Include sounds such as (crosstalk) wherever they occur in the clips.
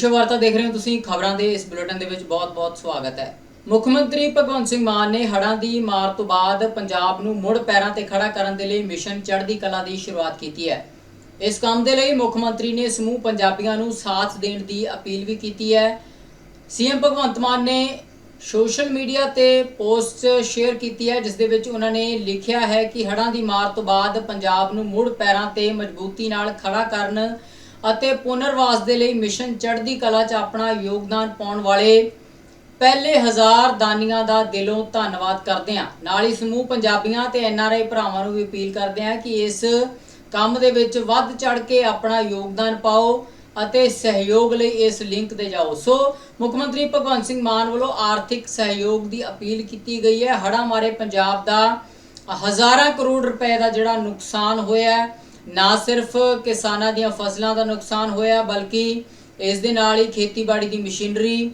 ਵਿਸ਼ਵ ਵਾਰਤਾ ਦੇਖ ਰਹੇ ਹੋ ਤੁਸੀਂ। ਖਬਰਾਂ ਦੇ ਇਸ ਬੁਲੇਟਿਨ ਦੇ ਵਿੱਚ ਬਹੁਤ-ਬਹੁਤ ਸਵਾਗਤ ਹੈ। ਮੁੱਖ ਮੰਤਰੀ ਭਗਵੰਤ ਸਿੰਘ ਮਾਨ ਨੇ ਹੜ੍ਹਾਂ ਦੀ ਮਾਰ ਤੋਂ ਬਾਅਦ ਪੰਜਾਬ ਨੂੰ ਮੁੜ ਪੈਰਾਂ ਤੇ ਖੜਾ ਕਰਨ ਦੇ ਲਈ ਮਿਸ਼ਨ ਚੜ੍ਹਦੀ ਕਲਾ ਦੀ ਸ਼ੁਰੂਆਤ ਕੀਤੀ ਹੈ। ਇਸ ਕੰਮ ਦੇ ਲਈ ਮੁੱਖ ਮੰਤਰੀ ਨੇ ਸਮੂਹ ਪੰਜਾਬੀਆਂ ਨੂੰ ਸਾਥ ਦੇਣ ਦੀ ਅਪੀਲ ਵੀ ਕੀਤੀ ਹੈ। ਸੀਐਮ ਭਗਵੰਤ ਮਾਨ ਨੇ ਸੋਸ਼ਲ ਮੀਡੀਆ ਤੇ ਪੋਸਟ ਸ਼ੇਅਰ ਕੀਤੀ ਹੈ, ਜਿਸ ਦੇ ਵਿੱਚ ਉਹਨਾਂ ਨੇ ਲਿਖਿਆ ਹੈ ਕਿ ਹੜ੍ਹਾਂ ਦੀ ਮਾਰ ਤੋਂ ਬਾਅਦ ਪੰਜਾਬ ਨੂੰ ਮੁੜ ਪੈਰਾਂ ਤੇ ਮਜ਼ਬੂਤੀ ਨਾਲ ਖੜਾ ਕਰਨ ਅਤੇ ਪੁਨਰਵਾਸ ਦੇ ਲਈ ਮਿਸ਼ਨ ਚੜ੍ਹਦੀ ਕਲਾ 'ਚ ਆਪਣਾ ਯੋਗਦਾਨ ਪਾਉਣ ਵਾਲੇ ਪਹਿਲੇ ਹਜ਼ਾਰ ਦਾਨੀਆਂ ਦਾ ਦਿਲੋਂ ਧੰਨਵਾਦ ਕਰਦੇ ਹਾਂ। ਨਾਲ ਹੀ ਸਮੂਹ ਪੰਜਾਬੀਆਂ ਤੇ ਐਨਆਰਆਈ ਭਰਾਵਾਂ ਨੂੰ ਵੀ ਅਪੀਲ ਕਰਦੇ ਹਾਂ ਕਿ ਇਸ ਕੰਮ ਦੇ ਵਿੱਚ ਵੱਧ ਚੜ ਕੇ ਆਪਣਾ ਯੋਗਦਾਨ ਪਾਓ ਅਤੇ ਸਹਿਯੋਗ ਲਈ ਇਸ ਲਿੰਕ ਤੇ ਜਾਓ। ਸੋ ਮੁੱਖ ਮੰਤਰੀ ਭਗਵੰਤ ਸਿੰਘ ਮਾਨ ਵੱਲੋਂ ਆਰਥਿਕ ਸਹਿਯੋਗ ਦੀ ਅਪੀਲ ਕੀਤੀ ਗਈ ਹੈ। ਹੜ੍ਹਾਂ ਮਾਰੇ ਪੰਜਾਬ ਦਾ ਹਜ਼ਾਰਾਂ ਕਰੋੜ ਰੁਪਏ ਦਾ ਜਿਹੜਾ ਨੁਕਸਾਨ ਹੋਇਆ ਹੈ ਨਾ ਸਿਰਫ ਕਿਸਾਨਾਂ ਦੀਆਂ ਫਸਲਾਂ ਦਾ ਨੁਕਸਾਨ ਹੋਇਆ, ਬਲਕਿ ਇਸ ਦੇ ਨਾਲ ਹੀ ਖੇਤੀਬਾੜੀ ਦੀ ਮਸ਼ੀਨਰੀ,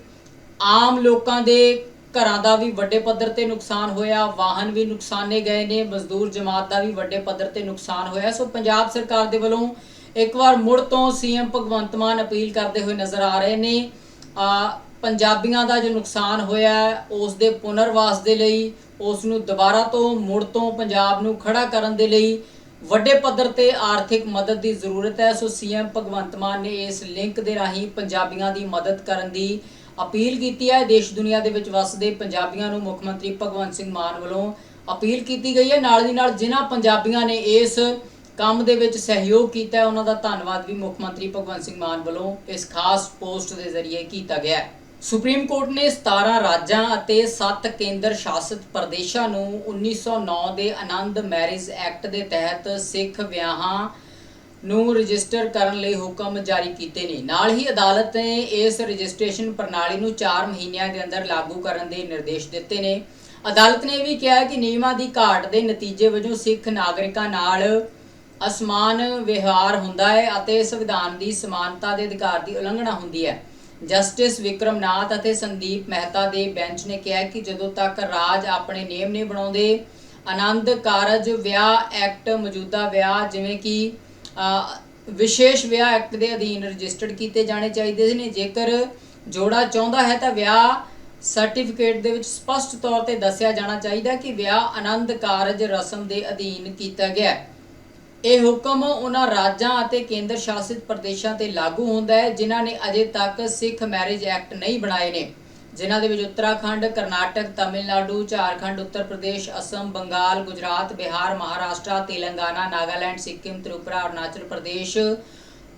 ਆਮ ਲੋਕਾਂ ਦੇ ਘਰਾਂ ਦਾ ਵੀ ਵੱਡੇ ਪੱਧਰ ਤੇ ਨੁਕਸਾਨ ਹੋਇਆ, ਵਾਹਨ ਵੀ ਨੁਕਸਾਨੇ ਗਏ ਨੇ, ਮਜ਼ਦੂਰ ਜਮਾਤ ਦਾ ਵੀ ਵੱਡੇ ਪੱਧਰ ਤੇ ਨੁਕਸਾਨ ਹੋਇਆ। ਸੋ ਪੰਜਾਬ ਸਰਕਾਰ ਦੇ ਵੱਲੋਂ ਇੱਕ ਵਾਰ ਮੁੜ ਤੋਂ ਸੀਐਮ ਭਗਵੰਤ ਮਾਨ ਅਪੀਲ ਕਰਦੇ ਹੋਏ ਨਜ਼ਰ ਆ ਰਹੇ ਨੇ। ਆ, ਪੰਜਾਬੀਆਂ ਦਾ ਜੋ ਨੁਕਸਾਨ ਹੋਇਆ, ਉਸ ਦੇ ਪੁਨਰਵਾਸ ਦੇ ਲਈ, ਉਸ ਨੂੰ ਦੁਬਾਰਾ ਤੋਂ ਮੁੜ ਤੋਂ ਪੰਜਾਬ ਨੂੰ ਖੜਾ ਕਰਨ ਦੇ ਲਈ ਵੱਡੇ ਪੱਧਰ ਤੇ ਆਰਥਿਕ ਮਦਦ ਦੀ ਜ਼ਰੂਰਤ ਹੈ, ਸੋ ਸੀਐਮ ਭਗਵੰਤ ਮਾਨ ਨੇ ਇਸ ਲਿੰਕ ਦੇ ਰਾਹੀਂ ਪੰਜਾਬੀਆਂ ਦੀ ਮਦਦ ਕਰਨ ਦੀ ਅਪੀਲ ਕੀਤੀ ਹੈ। ਦੇਸ਼ ਦੁਨੀਆ ਦੇ ਵਿੱਚ ਵਸਦੇ ਪੰਜਾਬੀਆਂ ਨੂੰ ਮੁੱਖ ਮੰਤਰੀ ਭਗਵੰਤ ਸਿੰਘ ਮਾਨ ਵੱਲੋਂ ਅਪੀਲ ਕੀਤੀ ਗਈ ਹੈ। ਨਾਲ ਦੀ ਨਾਲ ਜਿਨ੍ਹਾਂ ਪੰਜਾਬੀਆਂ ਨੇ ਇਸ ਕੰਮ ਦੇ ਵਿੱਚ ਸਹਿਯੋਗ ਕੀਤਾ ਹੈ, ਉਹਨਾਂ ਦਾ ਧੰਨਵਾਦ ਵੀ ਮੁੱਖ ਮੰਤਰੀ ਭਗਵੰਤ ਸਿੰਘ ਮਾਨ ਵੱਲੋਂ ਇਸ ਖਾਸ ਪੋਸਟ ਦੇ ਜ਼ਰੀਏ ਕੀਤਾ ਗਿਆ ਹੈ। ਸੁਪਰੀਮ ਕੋਰਟ ਨੇ 17 ਰਾਜਾਂ ਅਤੇ 7 ਕੇਂਦਰ ਸ਼ਾਸਿਤ ਪ੍ਰਦੇਸ਼ਾਂ ਨੂੰ 1909 ਦੇ ਆਨੰਦ ਮੈਰਿਜ ਐਕਟ ਦੇ ਤਹਿਤ ਸਿੱਖ ਵਿਆਹਾਂ ਨੂੰ ਰਜਿਸਟਰ ਕਰਨ ਲਈ ਹੁਕਮ ਜਾਰੀ ਕੀਤੇ ਨੇ। ਨਾਲ ਹੀ ਅਦਾਲਤ ਨੇ ਇਸ ਰਜਿਸਟ੍ਰੇਸ਼ਨ ਪ੍ਰਣਾਲੀ ਨੂੰ 4 ਮਹੀਨਿਆਂ ਦੇ ਅੰਦਰ ਲਾਗੂ ਕਰਨ ਦੇ ਨਿਰਦੇਸ਼ ਦਿੱਤੇ ਨੇ। ਅਦਾਲਤ ਨੇ ਇਹ ਵੀ ਕਿਹਾ ਕਿ ਨਿਯਮਾਂ ਦੀ ਘਾਟ ਦੇ ਨਤੀਜੇ ਵਜੋਂ ਸਿੱਖ ਨਾਗਰਿਕਾਂ ਨਾਲ ਅਸਮਾਨ ਵਿਵਹਾਰ ਹੁੰਦਾ ਹੈ ਅਤੇ ਸੰਵਿਧਾਨ ਦੀ ਸਮਾਨਤਾ ਦੇ ਅਧਿਕਾਰ ਦੀ ਉਲੰਘਣਾ ਹੁੰਦੀ ਹੈ। ਜਸਟਿਸ ਵਿਕਰਮਨਾਥ ਅਤੇ ਸੰਦੀਪ ਮਹਿਤਾ ਦੇ ਬੈਂਚ ਨੇ ਕਿਹਾ ਕਿ ਜਦੋਂ ਤੱਕ ਰਾਜ ਆਪਣੇ ਨਿਯਮ ਨਹੀਂ ਬਣਾਉਂਦੇ, ਆਨੰਦ ਕਾਰਜ ਵਿਆਹ ਐਕਟ, ਮੌਜੂਦਾ ਵਿਆਹ ਜਿਵੇਂ ਕਿ ਵਿਸ਼ੇਸ਼ ਵਿਆਹ ਐਕਟ ਦੇ ਅਧੀਨ ਰਜਿਸਟਰਡ ਕੀਤੇ ਜਾਣੇ ਚਾਹੀਦੇ ਨੇ, ਜੇਕਰ ਜੋੜਾ ਚਾਹੁੰਦਾ ਹੈ ਤਾਂ ਵਿਆਹ ਸਰਟੀਫਿਕੇਟ ਦੇ ਵਿੱਚ ਸਪਸ਼ਟ ਤੌਰ ਤੇ ਦੱਸਿਆ ਜਾਣਾ ਚਾਹੀਦਾ ਕਿ ਵਿਆਹ ਆਨੰਦ ਕਾਰਜ ਰਸਮ ਦੇ ਅਧੀਨ ਕੀਤਾ ਗਿਆ ਹੈ। ਇਹ ਹੁਕਮ ਉਹਨਾਂ ਰਾਜਾਂ ਅਤੇ ਕੇਂਦਰ ਸ਼ਾਸਿਤ ਪ੍ਰਦੇਸ਼ਾਂ ਤੇ ਲਾਗੂ ਹੁੰਦਾ ਹੈ, ਜਿਨ੍ਹਾਂ ਨੇ ਅਜੇ ਤੱਕ ਸਿੱਖ ਮੈਰਿਜ ਐਕਟ ਨਹੀਂ ਬਣਾਏ ਨੇ। ਜਿਨ੍ਹਾਂ ਦੇ ਵਿੱਚ ਉੱਤਰਾਖੰਡ, ਕਰਨਾਟਕ, ਤਾਮਿਲਨਾਡੂ, ਝਾਰਖੰਡ, ਉੱਤਰ ਪ੍ਰਦੇਸ਼, ਅਸਮ, ਬੰਗਾਲ, ਗੁਜਰਾਤ, ਬਿਹਾਰ, ਮਹਾਰਾਸ਼ਟਰ, ਤੇਲੰਗਾਨਾ, ਨਾਗਾਲੈਂਡ, ਸਿੱਕਿਮ, ਤ੍ਰਿਪੁਰਾ, ਅਰੁਣਾਚਲ ਪ੍ਰਦੇਸ਼,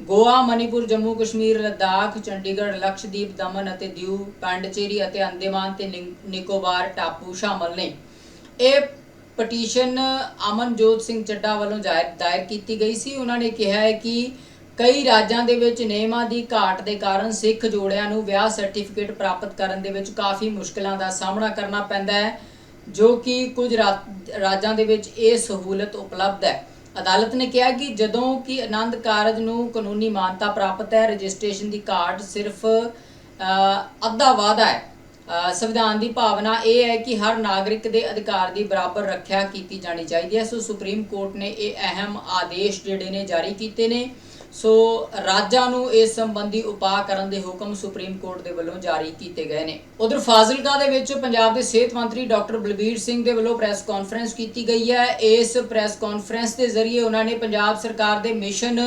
ਗੋਆ, ਮਨੀਪੁਰ, ਜੰਮੂ ਕਸ਼ਮੀਰ, ਲਦਾਖ, ਚੰਡੀਗੜ੍ਹ, ਲਕਸ਼ਦੀਪ, ਦਮਨ ਅਤੇ ਦਿਊ, ਪਾਂਡਚੇਰੀ ਅਤੇ ਅੰਡੇਮਾਨ ਤੇ ਨਿ- ਨਿਕੋਬਾਰ ਟਾਪੂ ਸ਼ਾਮਲ ਨੇ। ਇਹ ਪਟੀਸ਼ਨ ਅਮਨਜੋਤ ਸਿੰਘ ਚੱਡਾ ਵੱਲੋਂ ਜ਼ਾਇਰ ਦਾਇਰ ਕੀਤੀ ਗਈ ਸੀ। ਉਹਨਾਂ ਨੇ ਕਿਹਾ ਹੈ ਕਿ ਕਈ ਰਾਜਾਂ ਦੇ ਵਿੱਚ ਨਿਯਮਾਂ ਦੀ ਘਾਟ ਦੇ ਕਾਰਨ ਸਿੱਖ ਜੋੜਿਆਂ ਨੂੰ ਵਿਆਹ ਸਰਟੀਫਿਕੇਟ ਪ੍ਰਾਪਤ ਕਰਨ ਦੇ ਵਿੱਚ ਕਾਫੀ ਮੁਸ਼ਕਲਾਂ ਦਾ ਸਾਹਮਣਾ ਕਰਨਾ ਪੈਂਦਾ ਹੈ, ਜੋ ਕਿ ਕੁਝ ਰਾ- ਰਾਜਾਂ ਦੇ ਵਿੱਚ ਇਹ ਸਹੂਲਤ ਉਪਲਬਧ ਹੈ। ਅਦਾਲਤ ਨੇ ਕਿਹਾ ਕਿ ਜਦੋਂ ਕਿ ਆਨੰਦ ਕਾਰਜ ਨੂੰ ਕਾਨੂੰਨੀ ਮਾਨਤਾ ਪ੍ਰਾਪਤ ਹੈ, ਰਜਿਸਟ੍ਰੇਸ਼ਨ ਦੀ ਘਾਟ ਸਿਰਫ ਅੱਧਾ ਵਾਅਦਾ ਹੈ। ਸੰਵਿਧਾਨ ਦੀ ਭਾਵਨਾ ਇਹ ਹੈ ਕਿ ਹਰ ਨਾਗਰਿਕ ਦੇ ਅਧਿਕਾਰ ਦੀ ਬਰਾਬਰ ਰੱਖਿਆ ਕੀਤੀ ਜਾਣੀ ਚਾਹੀਦੀ ਹੈ। ਸੋ ਸੁਪਰੀਮ ਕੋਰਟ ਨੇ ਇਹ ਅਹਿਮ ਆਦੇਸ਼ ਜਿਹੜੇ ਨੇ ਜਾਰੀ ਕੀਤੇ ਨੇ। ਸੋ ਰਾਜਾਂ ਨੂੰ ਇਸ ਸੰਬੰਧੀ ਉਪਾਅ ਕਰਨ ਦੇ ਹੁਕਮ ਸੁਪਰੀਮ ਕੋਰਟ ਦੇ ਵੱਲੋਂ ਜਾਰੀ ਕੀਤੇ ਗਏ ਨੇ। ਉਧਰ ਫਾਜ਼ਿਲਕਾ ਦੇ ਵਿੱਚ ਪੰਜਾਬ ਦੇ ਸਿਹਤ ਮੰਤਰੀ ਡਾਕਟਰ ਬਲਬੀਰ ਸਿੰਘ ਦੇ ਵੱਲੋਂ ਪ੍ਰੈਸ ਕਾਨਫਰੰਸ ਕੀਤੀ ਗਈ ਹੈ। ਇਸ ਪ੍ਰੈਸ ਕਾਨਫਰੰਸ ਦੇ ਜ਼ਰੀਏ ਉਹਨਾਂ ਨੇ ਪੰਜਾਬ ਸਰਕਾਰ ਦੇ ਮਿਸ਼ਨ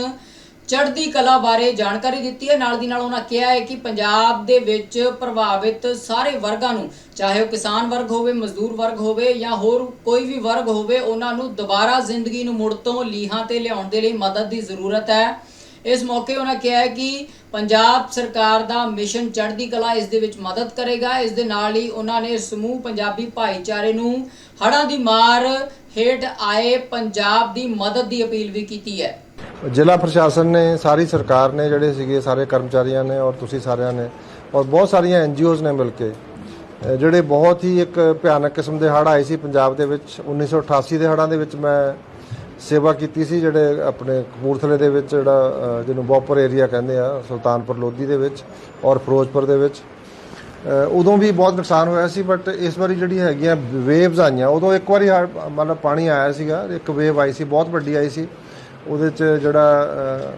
ਚੜ੍ਹਦੀ ਕਲਾ ਬਾਰੇ ਜਾਣਕਾਰੀ ਦਿੱਤੀ ਹੈ। ਨਾਲ ਦੀ ਨਾਲ ਉਹਨਾਂ ਕਿਹਾ ਹੈ ਕਿ ਪੰਜਾਬ ਦੇ ਵਿੱਚ ਪ੍ਰਭਾਵਿਤ ਸਾਰੇ ਵਰਗਾਂ ਨੂੰ, ਚਾਹੇ ਉਹ ਕਿਸਾਨ ਵਰਗ ਹੋਵੇ, ਮਜ਼ਦੂਰ ਵਰਗ ਹੋਵੇ ਜਾਂ ਹੋਰ ਕੋਈ ਵੀ ਵਰਗ ਹੋਵੇ, ਉਹਨਾਂ ਨੂੰ ਦੁਬਾਰਾ ਜ਼ਿੰਦਗੀ ਨੂੰ ਮੁੜ ਤੋਂ ਲੀਹਾਂ ਤੇ ਲਿਆਉਣ ਦੇ ਲਈ ਮਦਦ ਦੀ ਜ਼ਰੂਰਤ ਹੈ। ਇਸ ਮੌਕੇ ਉਹਨਾਂ ਕਿਹਾ ਹੈ ਕਿ ਪੰਜਾਬ ਸਰਕਾਰ ਦਾ ਮਿਸ਼ਨ ਚੜ੍ਹਦੀ ਕਲਾ ਇਸ ਦੇ ਵਿੱਚ ਮਦਦ ਕਰੇਗਾ। ਇਸ ਦੇ ਨਾਲ ਹੀ ਉਹਨਾਂ ਨੇ ਸਮੂਹ ਪੰਜਾਬੀ ਭਾਈਚਾਰੇ ਨੂੰ ਹੜ੍ਹਾਂ ਦੀ ਮਾਰ ਹੇਠ ਆਏ ਪੰਜਾਬ ਦੀ ਮਦਦ ਦੀ ਅਪੀਲ ਵੀ ਕੀਤੀ ਹੈ। ਜ਼ਿਲ੍ਹਾ ਪ੍ਰਸ਼ਾਸਨ ਨੇ, ਸਾਰੀ ਸਰਕਾਰ ਨੇ ਜਿਹੜੇ ਸੀਗੇ, ਸਾਰੇ ਕਰਮਚਾਰੀਆਂ ਨੇ ਔਰ ਤੁਸੀਂ ਸਾਰਿਆਂ ਨੇ, ਔਰ ਬਹੁਤ ਸਾਰੀਆਂ ਐਨਜੀਓਜ਼ ਨੇ ਮਿਲ ਕੇ ਜਿਹੜੇ ਬਹੁਤ ਹੀ ਇੱਕ ਭਿਆਨਕ ਕਿਸਮ ਦੇ ਹੜ੍ਹ ਆਏ ਸੀ ਪੰਜਾਬ ਦੇ ਵਿੱਚ 1988 ਦੇ ਹੜ੍ਹਾਂ ਦੇ ਵਿੱਚ ਮੈਂ ਸੇਵਾ ਕੀਤੀ ਸੀ ਜਿਹੜੇ ਆਪਣੇ ਕਪੂਰਥਲੇ ਦੇ ਵਿੱਚ ਜਿਹੜਾ ਜਿਹਨੂੰ ਬੋਪਰ ਏਰੀਆ ਕਹਿੰਦੇ ਆ, ਸੁਲਤਾਨਪੁਰ ਲੋਧੀ ਦੇ ਵਿੱਚ ਔਰ ਫਿਰੋਜ਼ਪੁਰ ਦੇ ਵਿੱਚ। ਉਦੋਂ ਵੀ ਬਹੁਤ ਨੁਕਸਾਨ ਹੋਇਆ ਸੀ, ਬਟ ਇਸ ਵਾਰੀ ਜਿਹੜੀ ਹੈਗੀਆਂ ਵੇਵਸ ਆਈਆਂ, ਉਦੋਂ ਇੱਕ ਵਾਰੀ ਹੜ੍ਹ- ਮਤਲਬ ਪਾਣੀ ਆਇਆ ਸੀਗਾ, ਇੱਕ ਵੇਵ ਆਈ ਸੀ, ਬਹੁਤ ਵੱਡੀ ਆਈ ਸੀ। ਉਹਦੇ ਚ ਜਿਹੜਾ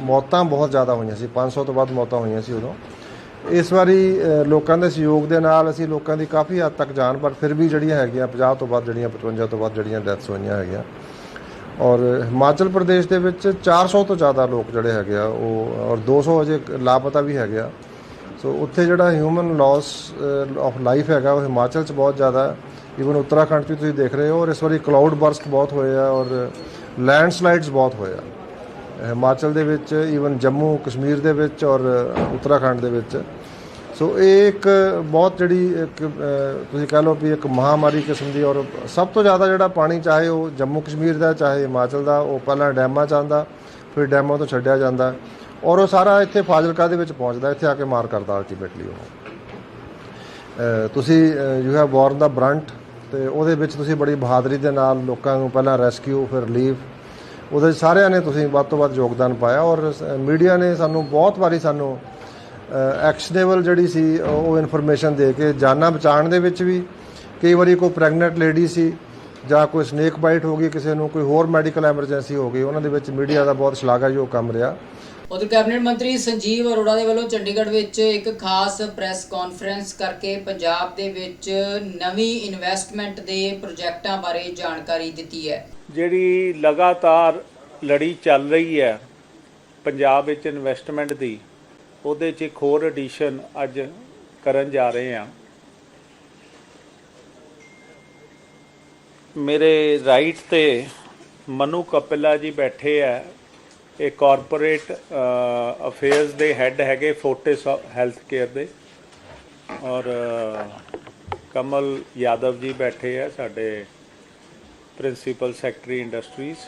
ਮੌਤਾਂ ਬਹੁਤ ਜ਼ਿਆਦਾ ਹੋਈਆਂ ਸੀ 500 ਤੋਂ ਵੱਧ ਮੌਤਾਂ ਹੋਈਆਂ ਸੀ ਉਦੋਂ। ਇਸ ਵਾਰੀ ਲੋਕਾਂ ਦੇ ਸਹਿਯੋਗ ਦੇ ਨਾਲ ਅਸੀਂ ਲੋਕਾਂ ਦੀ ਕਾਫੀ ਹੱਦ ਤੱਕ ਜਾਨ, ਪਰ ਫਿਰ ਵੀ ਜਿਹੜੀਆਂ ਹੈਗੀਆਂ 50 ਤੋਂ ਵੱਧ ਜਿਹੜੀਆਂ 55 ਤੋਂ ਵੱਧ ਜਿਹੜੀਆਂ ਡੈਥਸ ਹੋਈਆਂ ਹੈਗੀਆਂ। ਔਰ ਹਿਮਾਚਲ ਪ੍ਰਦੇਸ਼ ਦੇ ਵਿੱਚ 400 ਤੋਂ ਜ਼ਿਆਦਾ ਲੋਕ ਜਿਹੜੇ ਹੈਗੇ ਆ, ਉਹ, ਔਰ 200 ਅਜੇ ਲਾਪਤਾ ਵੀ ਹੈਗੇ ਆ। ਸੋ ਉੱਥੇ ਜਿਹੜਾ ਹਿਊਮਨ ਲਾਸ ਆਫ ਲਾਈਫ ਹੈਗਾ, ਉਹ ਹਿਮਾਚਲ 'ਚ ਬਹੁਤ ਜ਼ਿਆਦਾ। ਈਵਨ ਉੱਤਰਾਖੰਡ 'ਚ ਤੁਸੀਂ ਦੇਖ ਰਹੇ ਹੋ, ਔਰ ਇਸ ਵਾਰੀ ਕਲਾਊਡ ਬਰਸਟ ਬਹੁਤ ਹੋਏ ਆ, ਔਰ ਲੈਂਡਸਲਾਈਡਸ ਬਹੁਤ ਹੋਏ ਆ। ਹਿਮਾਚਲ ਦੇ ਵਿੱਚ ਈਵਨ ਜੰਮੂ, ਕਸ਼ਮੀਰ ਦੇ ਵਿੱਚ ਔਰ ਉੱਤਰਾਖੰਡ ਦੇ ਵਿੱਚ। ਸੋ ਇਹ ਇੱਕ ਬਹੁਤ ਜਿਹੜੀ ਇੱਕ ਤੁਸੀਂ ਕਹਿ ਲਓ ਵੀ ਇੱਕ ਮਹਾਮਾਰੀ ਕਿਸਮ ਦੀ ਔਰ ਸਭ ਤੋਂ ਜ਼ਿਆਦਾ ਜਿਹੜਾ ਪਾਣੀ ਚਾਹੇ ਉਹ ਜੰਮੂ ਕਸ਼ਮੀਰ ਦਾ, ਚਾਹੇ ਹਿਮਾਚਲ ਦਾ, ਉਹ ਪਹਿਲਾਂ ਡੈਮਾਂ 'ਚ ਆਉਂਦਾ, ਫਿਰ ਡੈਮਾਂ ਤੋਂ ਛੱਡਿਆ ਜਾਂਦਾ ਔਰ ਉਹ ਸਾਰਾ ਇੱਥੇ ਫਾਜ਼ਿਲਕਾ ਦੇ ਵਿੱਚ ਪਹੁੰਚਦਾ, ਇੱਥੇ ਆ ਕੇ ਮਾਰ ਕਰਦਾ ਅਲਟੀਮੇਟਲੀ ਉਹ। ਤੁਸੀਂ ਯੂ ਹੈਵ ਵਾਰਨ ਦਾ ਬਰੰਟ ਤੇ ਉਹਦੇ ਵਿੱਚ ਤੁਸੀਂ ਬੜੀ ਬਹਾਦਰੀ ਦੇ ਨਾਲ ਲੋਕਾਂ ਨੂੰ ਪਹਿਲਾਂ ਰੈਸਕਿਊ ਫਿਰ ਰਿਲੀਫ ਉਹਦੇ ਸਾਰਿਆਂ ਨੇ ਤੁਸੀਂ ਵੱਧ ਤੋਂ ਵੱਧ ਯੋਗਦਾਨ ਪਾਇਆ ਔਰ ਮੀਡੀਆ ਨੇ ਸਾਨੂੰ ਬਹੁਤ ਵਾਰੀ ਸਾਨੂੰ ਐਕਸ਼ਨੇਬਲ ਜਿਹੜੀ ਸੀ, ਉਹ ਇਨਫੋਰਮੇਸ਼ਨ ਦੇ ਕੇ ਜਾਨਾਂ ਬਚਾਉਣ ਦੇ ਵਿੱਚ ਵੀ ਕਈ ਵਾਰੀ ਕੋਈ ਪ੍ਰੈਗਨੈਂਟ ਲੇਡੀ ਸੀ ਜਾਂ ਕੋਈ ਸਨੇਕ ਬਾਈਟ ਹੋ ਗਈ ਕਿਸੇ ਨੂੰ, ਕੋਈ ਹੋਰ ਮੈਡੀਕਲ ਐਮਰਜੈਂਸੀ ਹੋ ਗਈ, ਉਹਨਾਂ ਦੇ ਵਿੱਚ ਮੀਡੀਆ ਦਾ ਬਹੁਤ ਸ਼ਲਾਘਾਯੋਗ ਕੰਮ ਰਿਹਾ। ਉਧਰ ਕੈਬਨਿਟ ਮੰਤਰੀ ਸੰਜੀਵ ਅਰੋੜਾ ਦੇ ਵੱਲੋਂ ਚੰਡੀਗੜ੍ਹ ਵਿੱਚ ਇੱਕ ਖਾਸ ਪ੍ਰੈਸ ਕਾਨਫਰੰਸ ਕਰਕੇ ਪੰਜਾਬ ਦੇ ਵਿੱਚ ਨਵੀਂ ਇਨਵੈਸਟਮੈਂਟ ਦੇ ਪ੍ਰੋਜੈਕਟਾਂ ਬਾਰੇ ਜਾਣਕਾਰੀ ਦਿੱਤੀ ਹੈ। ਜਿਹੜੀ ਲਗਾਤਾਰ ਲੜੀ ਚੱਲ ਰਹੀ ਹੈ ਪੰਜਾਬ ਵਿੱਚ ਇਨਵੈਸਟਮੈਂਟ ਦੀ, ਉਹਦੇ 'ਚ ਇੱਕ ਹੋਰ ਐਡੀਸ਼ਨ ਅੱਜ ਕਰਨ ਜਾ ਰਹੇ ਹਾਂ। ਮੇਰੇ ਰਾਈਟ ਤੇ ਮਨੂ ਕਪਿਲਾ ਜੀ ਬੈਠੇ ਆ ਇਹ ਕਾਰਪੋਰੇਟ ਅਫੇਅਰਸ ਦੇ ਹੈੱਡ ਹੈਗੇ ਫੋਰਟਿਸ ਹੈਲਥ ਕੇਅਰ ਦੇ। ਔਰ ਕਮਲ ਯਾਦਵ ਜੀ ਬੈਠੇ ਆ ਸਾਡੇ ਪ੍ਰਿੰਸੀਪਲ ਸੈਕਟਰੀ ਇੰਡਸਟਰੀਜ਼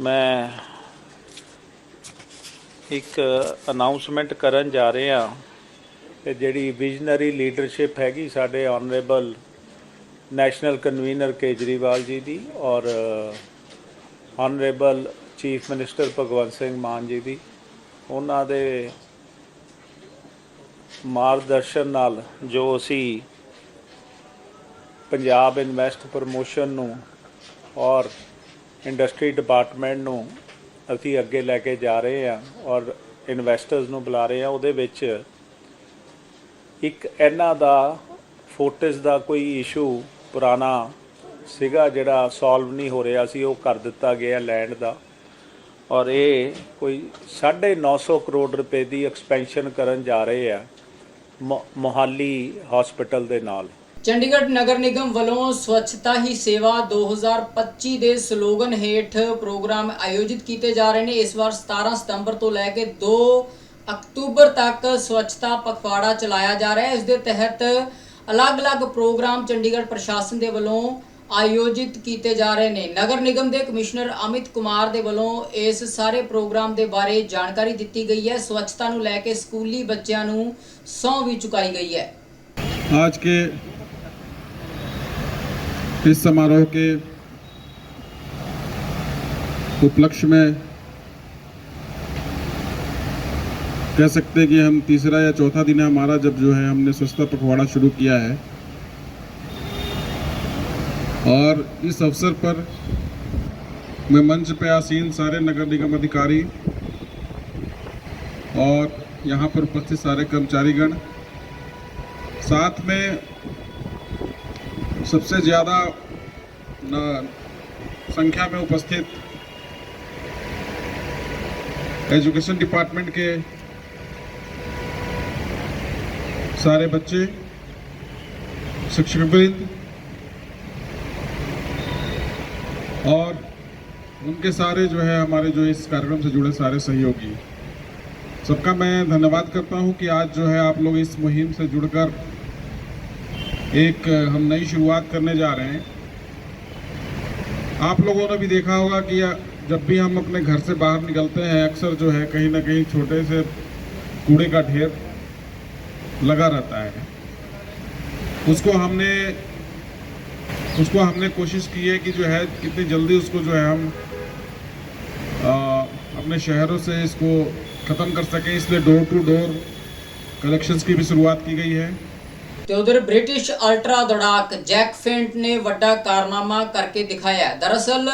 ਮੈਂ ਇੱਕ ਅਨਾਉਂਸਮੈਂਟ ਕਰਨ ਜਾ ਰਹੇ ਹਾਂ ਤੇ ਜਿਹੜੀ ਵਿਜ਼ਨਰੀ ਲੀਡਰਸ਼ਿਪ ਹੈਗੀ ਸਾਡੇ honourable national convener Kejriwal ji ਦੀ ਔਰ honourable chief minister Bhagwant Singh Mann ji ਦੀ ਉਹਨਾਂ ਦੇ ਮਾਰਗਦਰਸ਼ਨ ਨਾਲ ਜੋ ਅਸੀਂ ਪੰਜਾਬ ਇਨਵੈਸਟ ਪ੍ਰਮੋਸ਼ਨ ਨੂੰ ਔਰ ਇੰਡਸਟਰੀ ਡਿਪਾਰਟਮੈਂਟ ਨੂੰ ਅਸੀਂ ਅੱਗੇ ਲੈ ਕੇ ਜਾ ਰਹੇ ਹਾਂ ਔਰ ਇਨਵੈਸਟਰਸ ਨੂੰ ਬੁਲਾ ਰਹੇ ਹਾਂ, ਉਹਦੇ ਵਿੱਚ ਇੱਕ ਇਹਨਾਂ ਦਾ ਫੋਰਟਿਸ ਦਾ ਕੋਈ ਇਸ਼ੂ ਪੁਰਾਣਾ ਸੀਗਾ ਜਿਹੜਾ ਸੋਲਵ ਨਹੀਂ ਹੋ ਰਿਹਾ ਸੀ, ਉਹ ਕਰ ਦਿੱਤਾ ਗਿਆ ਲੈਂਡ ਦਾ। ਔਰ ਇਹ ਕੋਈ 950 ਕਰੋੜ ਰੁਪਏ ਦੀ ਐਕਸਪੈਂਸ਼ਨ ਕਰਨ ਜਾ ਰਹੇ ਆ ਮੋਹਾਲੀ ਹਸਪੀਟਲ ਦੇ ਨਾਲ। ਚੰਡੀਗੜ੍ਹ ਨਗਰ ਨਿਗਮ ਵੱਲੋਂ ਸਵੱਛਤਾ ਹੀ ਸੇਵਾ 2025 ਦੇ ਸਲੋਗਨ ਹੇਠ ਪ੍ਰੋਗਰਾਮ ਆਯੋਜਿਤ ਕੀਤੇ ਜਾ ਰਹੇ ਨੇ। ਇਸ ਵਾਰ 17 ਸਤੰਬਰ ਤੋਂ ਲੈ ਕੇ 2 ਅਕਤੂਬਰ ਤੱਕ ਸਵੱਛਤਾ ਪਖਵਾੜਾ ਚਲਾਇਆ ਜਾ ਰਿਹਾ ਹੈ। ਇਸ ਦੇ ਤਹਿਤ ਅਲੱਗ-ਅਲੱਗ ਪ੍ਰੋਗਰਾਮ ਚੰਡੀਗੜ੍ਹ ਪ੍ਰਸ਼ਾਸਨ ਦੇ ਵੱਲੋਂ ਆਯੋਜਿਤ ਕੀਤੇ ਜਾ ਰਹੇ ਨੇ ਨਗਰ ਨਿਗਮ ਦੇ ਕਮਿਸ਼ਨਰ ਅਮਿਤ ਕੁਮਾਰ ਦੇ ਵੱਲੋਂ ਇਸ ਸਾਰੇ ਪ੍ਰੋਗਰਾਮ ਦੇ ਬਾਰੇ ਜਾਣਕਾਰੀ ਦਿੱਤੀ ਗਈ ਹੈ ਸਵੱਛਤਾ ਨੂੰ ਲੈ ਕੇ ਸਕੂਲੀ ਬੱਚਿਆਂ ਨੂੰ ਸਹੁੰ ਵੀ ਚੁਕਾਈ ਗਈ ਹੈ आज के इस समारोह के उपलक्ष्य में कह सकते हैं कि हम तीसरा या चौथा दिन है हमारा जब जो है हमने स्वच्छता पखवाड़ा शुरू किया है और इस अवसर पर मैं मंच पे आसीन सारे नगर निगम अधिकारी और यहाँ पर उपस्थित सारे कर्मचारीगण, साथ में सबसे ज़्यादा संख्या में उपस्थित एजुकेशन डिपार्टमेंट के सारे बच्चे, शिक्षकवृंद और उनके सारे जो है, हमारे जो इस कार्यक्रम से जुड़े सारे सहयोगी। सबका मैं धन्यवाद करता हूँ कि आज जो है, आप लोग इस मुहिम से जुड़कर एक, हम नई शुरुआत करने जा रहे हैं। आप लोगों ने भी देखा होगा कि जब भी हम अपने घर से बाहर निकलते हैं, अक्सर जो है, कहीं ना कहीं छोटे से कूड़े का ढेर लगा रहता है। उसको हमने उसको हमने कोशिश की है कि जो है कितनी जल्दी उसको जो है हम अ, अपने शहरों से इसको ख़त्म कर सकें इसलिए डोर टू डोर कलेक्शंस की भी शुरुआत की गई है ਤੇ ਉਧਰ ਬ੍ਰਿਟਿਸ਼ ਅਲਟਰਾ ਦੌੜਾਕ ਜੈਕ ਫੇਂਟ ਨੇ ਵੱਡਾ ਕਾਰਨਾਮਾ ਕਰਕੇ ਦਿਖਾਇਆ ਹੈ। ਦਰਅਸਲ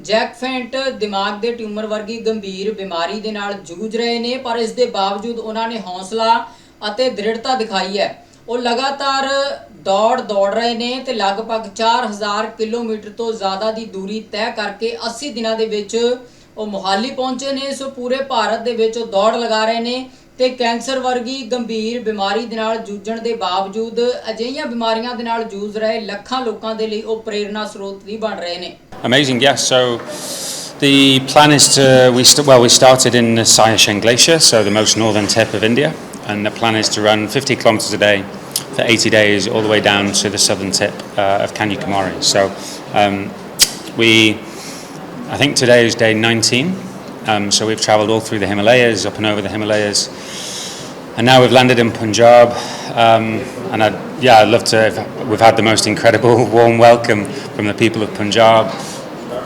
ਜੈਕਫੈਂਟ ਦਿਮਾਗ ਦੇ ਟਿਊਮਰ ਵਰਗੀ ਗੰਭੀਰ ਬਿਮਾਰੀ ਦੇ ਨਾਲ ਜੂਝ ਰਹੇ ਨੇ ਪਰ ਇਸ ਦੇ ਬਾਵਜੂਦ ਉਹਨਾਂ ਨੇ ਹੌਸਲਾ ਅਤੇ ਦ੍ਰਿੜਤਾ ਦਿਖਾਈ ਹੈ ਉਹ ਲਗਾਤਾਰ ਦੌੜ ਦੌੜ ਰਹੇ ਨੇ ਤੇ ਲਗਭਗ 4000 ਕਿਲੋਮੀਟਰ ਤੋਂ ਜ਼ਿਆਦਾ ਦੀ ਦੂਰੀ ਤੈਅ ਕਰਕੇ 80 ਦਿਨਾਂ ਦੇ ਵਿੱਚ ਉਹ ਮੁਹਾਲੀ ਪਹੁੰਚੇ ਨੇ ਸੋ ਪੂਰੇ ਭਾਰਤ ਦੇ ਵਿੱਚ ਉਹ ਦੌੜ ਲਗਾ ਰਹੇ ਨੇ ਤੇ ਕੈਂਸਰ ਵਰਗੀ ਗੰਭੀਰ ਬਿਮਾਰੀ ਦੇ ਨਾਲ ਜੂਝਣ ਦੇ ਬਾਵਜੂਦ ਅਜਿਹੀਆਂ ਬਿਮਾਰੀਆਂ ਦੇ ਨਾਲ ਜੂਝ ਰਹੇ ਲੱਖਾਂ ਲੋਕਾਂ ਦੇ ਲਈ ਉਹ ਪ੍ਰੇਰਨਾ ਸਰੋਤ ਵੀ ਬਣ ਰਹੇ ਨੇ Amazing, yes. So the plan is to we st- well we started in the Siachen Glacier, so the most northern tip of India, and the plan is to run 50 kilometers a day for 80 days all the way down to the southern tip uh, of Kanyakumari. So um, we, I think today is day 19. Um, so we've travelled all through the Himalayas, up and over the Himalayas, and now we've landed in Punjab. Um, and I'd, yeah, I'd love to. We've had the most incredible (laughs) warm welcome from the people of Punjab.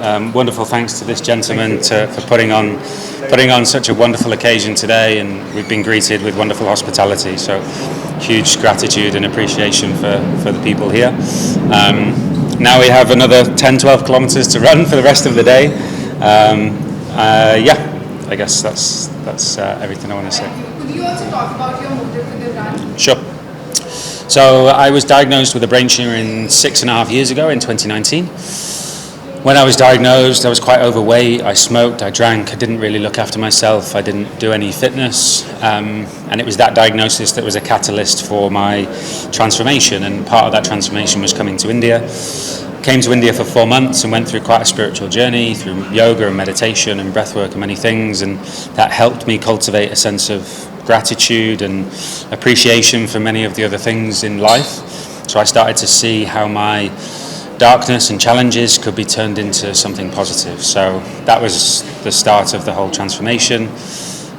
Um, wonderful thanks to this gentleman to, for putting on putting on such a wonderful occasion today, and we've been greeted with wonderful hospitality. So, huge gratitude and appreciation for, for the people here. Um, now we have another 10, 12 kilometres to run for the rest of the day. Um, uh, yeah, I guess that's that's uh, everything I want to say. Could you also talk about your motive for the run? Sure. So I was diagnosed with a brain tumor in six and a half years ago in 2019. When I was diagnosed, I was quite overweight. I smoked, I drank, I didn't really look after myself, I didn't do any fitness. Um, and it was that diagnosis that was a catalyst for my transformation. And part of that transformation was coming to India. Came to India for four months and went through quite a spiritual journey through yoga and meditation and breathwork and many things. And that helped me cultivate a sense of gratitude and appreciation for many of the other things in life. So I started to see how my darkness and challenges could be turned into something positive. So that was the start of the whole transformation.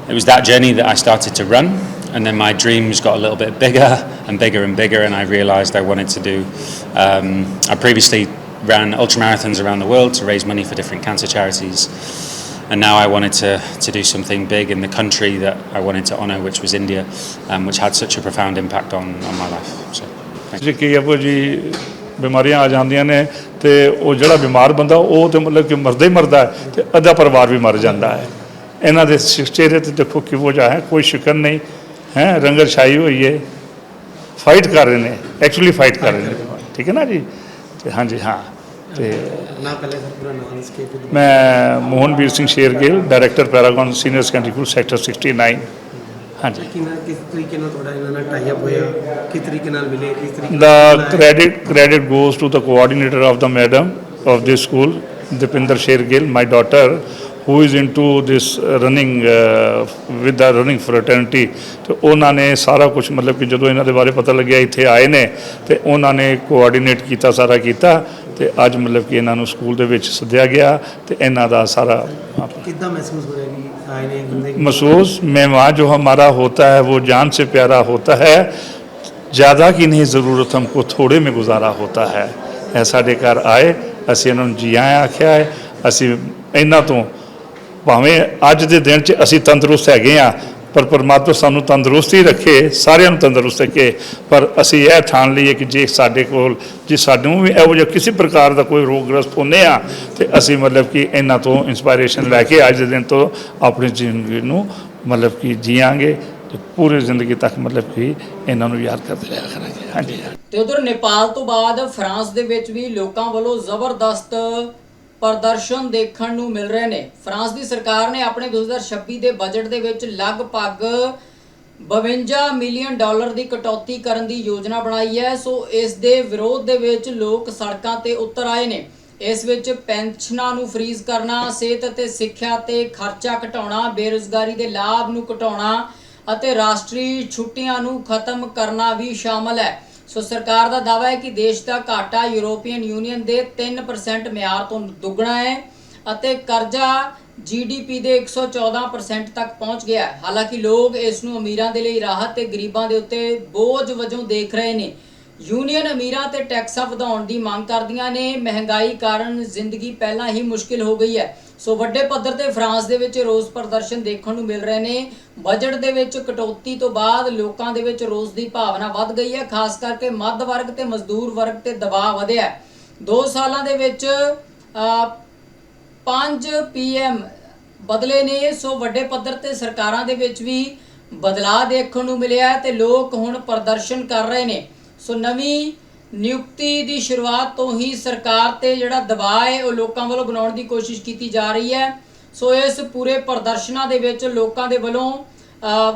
It was that journey that I started to run, and then my dreams got a little bit bigger and bigger and bigger, and I realized I wanted to do. Um, I previously ran ultramarathons around the world to raise money for different cancer charities. And now I wanted to, to do something big in the country that I wanted to honour, which was India, um, which had such a profound impact on, on my life. So, ਜੀ ਕੀ ਜੀ ਬਿਮਾਰੀਆਂ ਆ ਜਾਂਦੀਆਂ ਨੇ ਤੇ ਉਹ ਜਿਹੜਾ ਬਿਮਾਰ ਬੰਦਾ ਉਹ ਤੇ ਮਤਲਬ ਕਿ ਮਰਦਾ ਹੀ ਮਰਦਾ ਹੈ ਤੇ ਅੱਧਾ ਪਰਿਵਾਰ ਵੀ ਮਰ ਜਾਂਦਾ ਹੈ। ਇਹਨਾਂ ਦੇ ਚਿਹਰੇ ਤੇ ਦੇਖੋ ਕਿਹੋ ਜਿਹਾ ਹੈ ਕੋਈ ਸ਼ਿਕਨ ਨਹੀਂ ਹੈ ਰੰਗਤ ਛਾਈ ਹੋਈ ਹੈ ਫਾਈਟ ਕਰ ਰਹੇ ਨੇ ਐਕਚੁਅਲੀ ਫਾਈਟ ਕਰ ਰਹੇ ਨੇ। ਠੀਕ ਹੈ ਨਾ ਜੀ? ਤੇ ਹਾਂਜੀ ਹਾਂ ਤੇ ਨਾ ਪਹਿਲੇ ਸਰ ਪੂਰਾ ਨਾਮ ਇਸਕੇ ਮੈਂ Mohanveer Singh Shergill director Paragon senior secondary school sector 69 ਹਾਂਜੀ ਕਿੰਨਾ ਕਿਸ ਤਰੀਕੇ ਨਾਲ ਤੁਹਾਡਾ ਇਹਨਾਂ ਨਾਲ ਟਾਈ ਅਪ ਹੋਇਆ ਕਿਸ ਤਰੀਕੇ ਨਾਲ ਮਿਲੇ ਕਿਸ ਤਰੀਕੇ The ਨਾਲ credit credit goes to the coordinator of the madam of this school, Dipinder Shergill, my daughter, who is into this uh, running uh, with the running fraternity. ਤੇ ਉਹਨਾਂ ਨੇ ਸਾਰਾ ਕੁਝ ਮਤਲਬ ਕਿ ਜਦੋਂ ਇਹਨਾਂ ਦੇ ਬਾਰੇ ਪਤਾ ਲੱਗਿਆ ਇੱਥੇ ਆਏ ਨੇ ਤੇ ਉਹਨਾਂ ਨੇ ਕੋਆਰਡੀਨੇਟ ਕੀਤਾ ਸਾਰਾ ਕੀਤਾ ਤੇ ਅੱਜ ਮਤਲਬ ਕਿ ਇਹਨਾਂ ਨੂੰ ਸਕੂਲ ਦੇ ਵਿੱਚ ਸੱਦਿਆ ਗਿਆ ਤੇ ਇਹਨਾਂ ਦਾ ਸਾਰਾ ਕਿੱਦਾਂ ਮਹਿਸੂਸ ਹੋ ਰਿਹਾ ਕਿ ਆਏ ਨੇ ਬੰਦੇ महसूस मेवा जो हमारा होता है वो जान से प्यारा होता है ज़्यादा की नहीं ज़रूरत हमको थोड़े में गुजारा होता है ਇਹ ਸਾਡੇ ਘਰ ਆਏ ਅਸੀਂ ਇਹਨਾਂ ਨੂੰ ਜੀ ਆਇਆਂ ਆਖਿਆ ਹੈ ਅਸੀਂ ਇਹਨਾਂ ਤੋਂ ਭਾਵੇਂ ਅੱਜ ਦੇ ਦਿਨ 'ਚ ਅਸੀਂ ਤੰਦਰੁਸਤ ਹੈਗੇ ਆ ਪਰ ਪਰਮਾਤਮਾ ਸਾਨੂੰ ਤੰਦਰੁਸਤੀ ਰੱਖੇ, ਸਾਰਿਆਂ ਨੂੰ ਤੰਦਰੁਸਤ ਰੱਖੇ। ਪਰ ਅਸੀਂ ਇਹ ਠਾਣ ਲਈਏ ਕਿ ਜੇ ਸਾਡੇ ਕੋਲ, ਜੇ ਸਾਨੂੰ ਵੀ ਇਹੋ ਜਿਹਾ ਕਿਸੇ ਪ੍ਰਕਾਰ ਦਾ ਕੋਈ ਰੋਗ ਗ੍ਰਸਤ ਹੁੰਨੇ ਆ, ਤੇ ਅਸੀਂ ਮਤਲਬ ਕਿ ਇਹਨਾਂ ਤੋਂ ਇਨਸਪਾਇਰੇਸ਼ਨ ਲੈ ਕੇ ਅੱਜ ਦੇ ਦਿਨ ਤੋਂ ਆਪਣੀ ਜ਼ਿੰਦਗੀ ਨੂੰ ਮਤਲਬ ਕਿ ਜੀਵਾਂਗੇ ਤੇ ਪੂਰੀ ਜ਼ਿੰਦਗੀ ਤੱਕ ਮਤਲਬ ਕਿ ਇਹਨਾਂ ਨੂੰ ਯਾਦ ਕਰਦੇ ਰਿਹਾ ਕਰਾਂਗੇ। ਹਾਂਜੀ। ਤੇ ਉਧਰ ਨੇਪਾਲ ਤੋਂ ਬਾਅਦ ਫਰਾਂਸ ਦੇ ਵਿੱਚ ਵੀ ਲੋਕਾਂ ਵੱਲੋਂ ਜ਼ਬਰਦਸਤ ਪ੍ਰਦਰਸ਼ਨ ਦੇਖਣ ਨੂੰ ਮਿਲ ਰਹੇ ਨੇ। ਫਰਾਂਸ ਦੀ ਸਰਕਾਰ ਨੇ ਆਪਣੇ 2026 ਦੇ ਬਜਟ ਦੇ ਵਿੱਚ ਲਗਭਗ 52 ਮਿਲੀਅਨ ਡਾਲਰ ਦੀ ਕਟੌਤੀ ਕਰਨ ਦੀ ਯੋਜਨਾ ਬਣਾਈ ਹੈ। ਸੋ ਇਸ ਦੇ ਵਿਰੋਧ ਦੇ ਵਿੱਚ ਲੋਕ ਸੜਕਾਂ ਤੇ ਉਤਰ ਆਏ ਨੇ। ਇਸ ਵਿੱਚ ਪੈਨਸ਼ਨਾਂ ਨੂੰ ਫ੍ਰੀਜ਼ ਕਰਨਾ, ਸਿਹਤ ਅਤੇ ਸਿੱਖਿਆ ਤੇ ਖਰਚਾ ਘਟਾਉਣਾ, ਬੇਰੁਜ਼ਗਾਰੀ ਦੇ ਲਾਭ ਨੂੰ ਘਟਾਉਣਾ ਅਤੇ ਰਾਸ਼ਟਰੀ ਛੁੱਟੀਆਂ ਨੂੰ ਖਤਮ ਕਰਨਾ ਵੀ ਸ਼ਾਮਲ ਹੈ। ਸੋ ਸਰਕਾਰ ਦਾ ਦਾਅਵਾ ਹੈ ਕਿ ਦੇਸ਼ ਦਾ ਘਾਟਾ ਯੂਰੋਪੀਅਨ ਯੂਨੀਅਨ ਦੇ 3% ਮਿਆਰ ਤੋਂ ਦੁੱਗਣਾ ਹੈ ਅਤੇ ਕਰਜ਼ਾ ਜੀਡੀਪੀ ਦੇ 114% ਤੱਕ ਪਹੁੰਚ ਗਿਆ ਹੈ। ਹਾਲਾਂਕਿ ਲੋਕ ਇਸ ਨੂੰ ਅਮੀਰਾਂ ਦੇ ਲਈ ਰਾਹਤ ਤੇ ਗਰੀਬਾਂ ਦੇ ਉੱਤੇ ਬੋਝ ਵਜੋਂ ਦੇਖ ਰਹੇ ਨੇ। ਯੂਨੀਅਨ ਅਮੀਰਾਂ ਤੇ ਟੈਕਸਾਂ ਵਧਾਉਣ ਦੀ ਮੰਗ ਕਰਦੀਆਂ ਨੇ। ਮਹਿੰਗਾਈ ਕਾਰਨ ਜ਼ਿੰਦਗੀ ਪਹਿਲਾਂ ਹੀ ਮੁਸ਼ਕਿਲ ਹੋ ਗਈ ਹੈ। ਸੋ ਵੱਡੇ ਪੱਧਰ ਤੇ ਫਰਾਂਸ ਦੇ ਵਿੱਚ ਰੋਸ ਪ੍ਰਦਰਸ਼ਨ ਦੇਖਣ ਨੂੰ ਮਿਲ ਰਹੇ ਨੇ। ਬਜਟ ਦੇ ਵਿੱਚ ਕਟੌਤੀ ਤੋਂ ਬਾਅਦ ਲੋਕਾਂ ਦੇ ਵਿੱਚ ਰੋਸ ਦੀ ਭਾਵਨਾ ਵੱਧ ਗਈ ਹੈ। ਖਾਸ ਕਰਕੇ ਮੱਧ ਵਰਗ ਤੇ ਮਜ਼ਦੂਰ ਵਰਗ ਤੇ ਦਬਾਅ ਵਧਿਆ ਹੈ। 2 ਸਾਲਾਂ ਦੇ ਵਿੱਚ ਅਹ, 5 ਪੀਐਮ ਬਦਲੇ ਨੇ। ਸੋ ਵੱਡੇ ਪੱਧਰ ਤੇ ਸਰਕਾਰਾਂ ਦੇ ਵਿੱਚ ਵੀ ਬਦਲਾਅ ਦੇਖਣ ਨੂੰ ਮਿਲਿਆ ਹੈ ਤੇ ਲੋਕ ਹੁਣ ਪ੍ਰਦਰਸ਼ਨ ਕਰ ਰਹੇ ਨੇ। ਸੋ ਨਵੀਂ ਨਿਯੁਕਤੀ ਦੀ ਸ਼ੁਰੂਆਤ ਤੋਂ ਹੀ ਸਰਕਾਰ ਤੇ ਜਿਹੜਾ ਦਬਾਅ ਹੈ, ਉਹ ਲੋਕਾਂ ਵੱਲੋਂ ਬਣਾਉਣ ਦੀ ਕੋਸ਼ਿਸ਼ ਕੀਤੀ ਜਾ ਰਹੀ ਹੈ। ਸੋ ਇਸ ਪੂਰੇ ਪ੍ਰਦਰਸ਼ਨਾਂ ਦੇ ਵਿੱਚ ਲੋਕਾਂ ਦੇ ਵੱਲੋਂ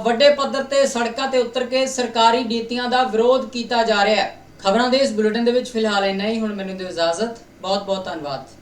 ਵੱਡੇ ਪੱਧਰ ਤੇ ਸੜਕਾਂ ਤੇ ਉਤਰ ਕੇ ਸਰਕਾਰੀ ਨੀਤੀਆਂ ਦਾ ਵਿਰੋਧ ਕੀਤਾ ਜਾ ਰਿਹਾ ਹੈ। ਖਬਰਾਂ ਦੇ ਇਸ ਬੁਲੇਟਿਨ ਦੇ ਵਿੱਚ ਫਿਲਹਾਲ ਇੰਨਾ ਹੀ। ਹੁਣ ਮੈਨੂੰ ਦਿਓ ਇਜਾਜ਼ਤ। ਬਹੁਤ ਬਹੁਤ ਧੰਨਵਾਦ।